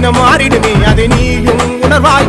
தினம் மாறிடுமே அதை நீயும் உணர்வாய்.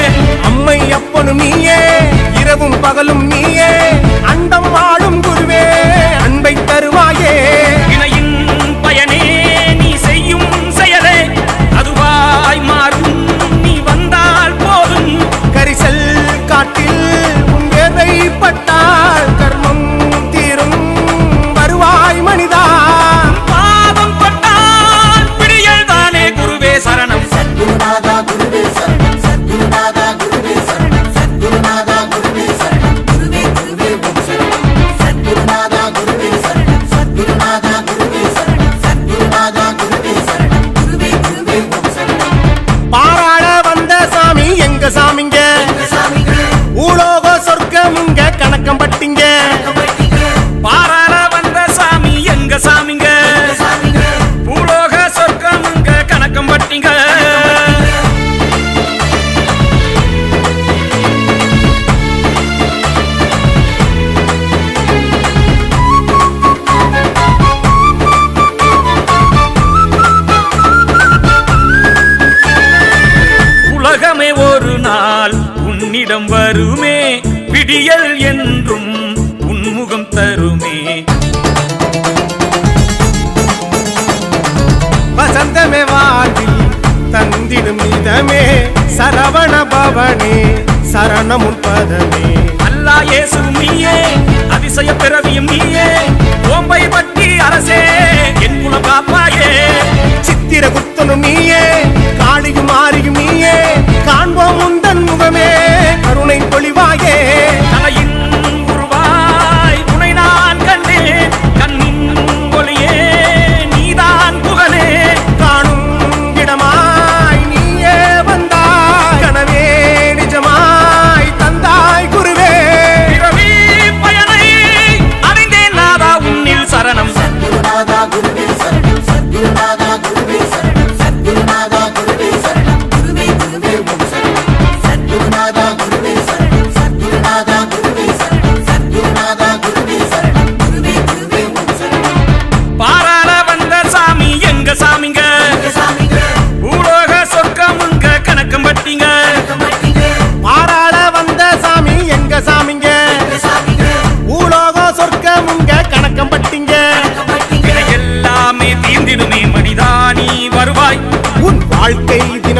அம்மை அப்பனும் நீயே இரவும் பகலும் நீயே அண்டம் வாழும் குரு வந்திடும் இதமே சரவண பவனே சரணமுன் பதமே. அல்லா இயேசு நீயே அதிசய பிறவியும் நீயே ஓம்பை பட்டி அரசே என் குல பாப்பாயே. சித்திர குத்தனும் நீயே காளியும்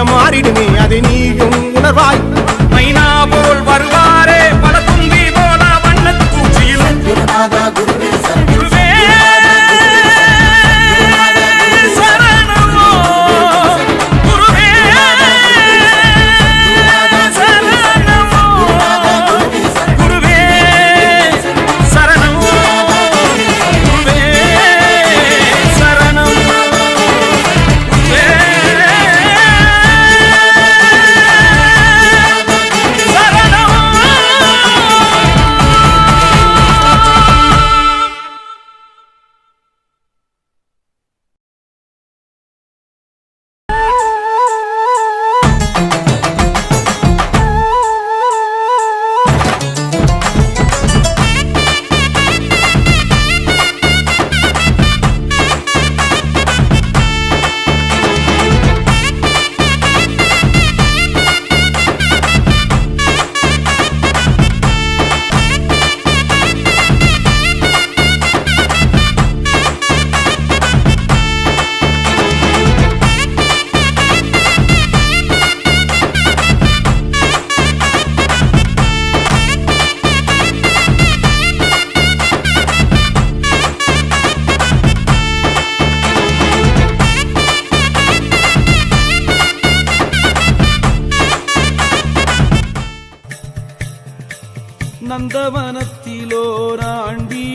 మారిన நந்தவனத்திலோராண்டி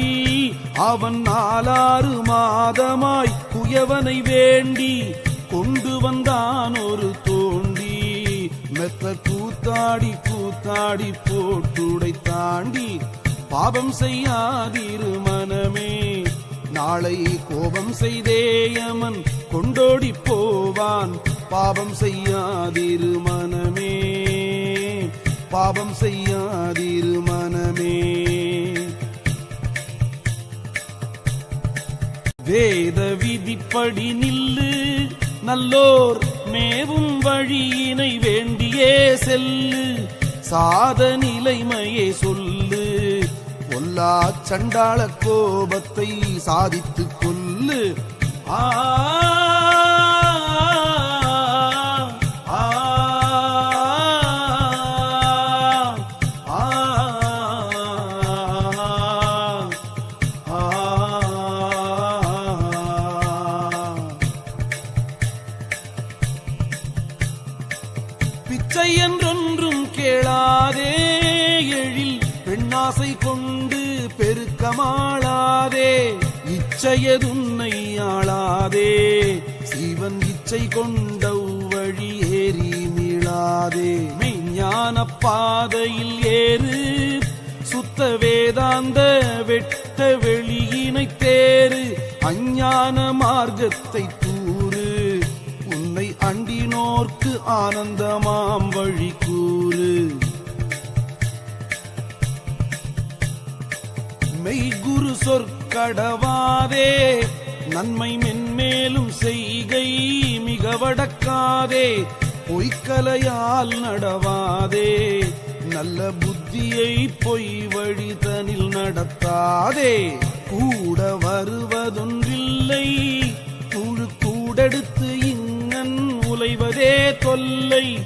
அவன் நாலாறு மாதமாய் குயவனை வேண்டி கொண்டு வந்தான் ஒரு தோண்டி மெத்த கூத்தாடி கூத்தாடி போட்டுடை தாண்டி பாபம் செய்யாதிரு மனமே நாளை கோபம் செய்தேயமன் கொண்டோடி போவான் பாபம் செய்யாதிரு மனமே. பாவம் செய்யாதிரு மனமே. வேத விதிப்படி நில்லு நல்லோர் மேவும் வழியினை வேண்டியே செல்லு. சாத நிலைமையே சொல்லு பொல்லா சண்டாள கோபத்தை சாதித்துக் கொல்லு. ஆ, பெண்ணாசை கொண்டு பெருக்கமாளாதே. இச்சையதுன்னை ஆளாதே. சிவன் இச்சை கொண்ட வழி ஏறி மீளாதே. மெய்ஞான பாதையில் ஏறு. சுத்த வேதாந்த வெட்ட வெளியினை தேறு. அஞ்ஞான மார்க்கத்தை தூறு உன்னை அண்டினோர்க்கு ஆனந்தமாம் வழி மெய்குரு சொற்கடவாதே. நன்மை மென்மேலும் செய்கை மிக வடக்காதே பொய்க்கலையால் நடவாதே. நல்ல புத்தியை பொய் வழிதனில் நடத்தாதே. கூட வருவதொன்றில்லை. குழு கூடெடுத்து இங்கன் உலைவதே தொல்லை.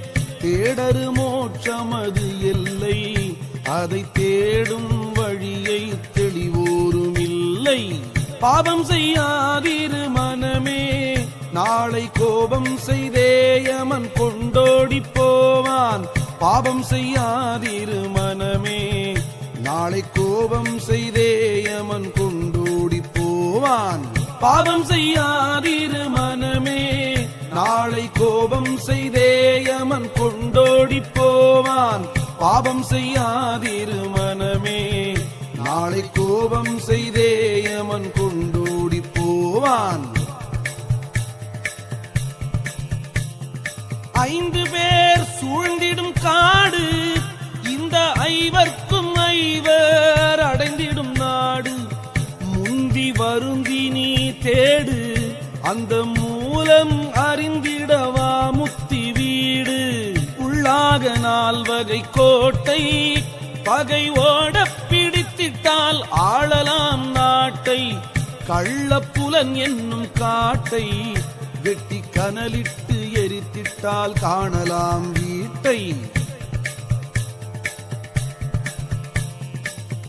தேடரு மோட்சமது எல்லை. அதை தேடும் பாவம் செய்யாதிரு மனமே. நாளை கோபம் செய்தேயமன் கொண்டோடி போவான். பாவம் செய்யாதிரு மனமே. நாளை கோபம் செய்தேயமன் கொண்டோடி போவான். பாவம் செய்யாதிரு மனமே. நாளை கோபம் செய்தேயமன் கொண்டோடி போவான். பாவம் செய்யாதிரு மனமே. நாளை கோபம் செய்தே போவான் ஐந்து பேர் சூழ்ந்திடும் காடு இந்த ஐவர்க்கும் ஐவர் அடைந்திடும் நாடு. முந்தி வருந்தி நீ தேடு அந்த மூலம் அறிந்திடவா முத்தி வீடு. உள்ளாக நால்வகை கோட்டை பகை ஓட பிடித்திட்டால் ஆளலாம் கள்ளப்புலன் என்னும் காட்டை வெட்டி கனலிட்டு எரித்திட்டால் காணலாம் வீட்டை.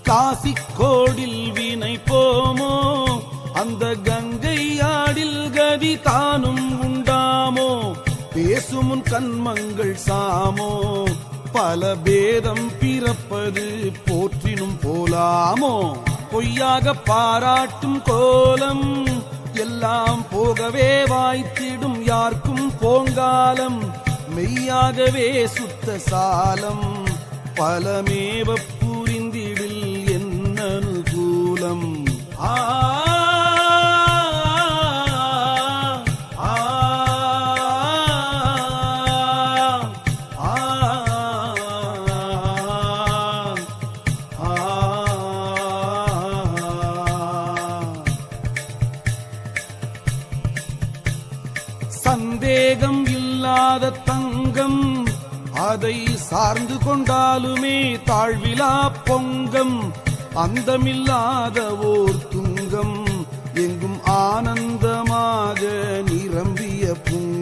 காசிக்கோடில் வினை போமோ? அந்த கங்கை ஆடில் கவி தானும் உண்டாமோ? பேசுமுன் கண்மங்கள் சாமோ? பல பேதம் பிறப்பது போற்றினும் போலாமோ? பொய்யாக பாராட்டும் கோலம் எல்லாம் போகவே வாய்த்திடும் யாருக்கும் போங்காலம் மெய்யாகவே சுத்த சாலம் பலமேவ சந்தேகம் இல்லாத தங்கம். அதை சார்ந்து கொண்டாலுமே தாழ்விலா பொங்கம். அந்தமில்லாத ஓர் துங்கம். எங்கும் ஆனந்தமாக நிரம்பிய புங்கம்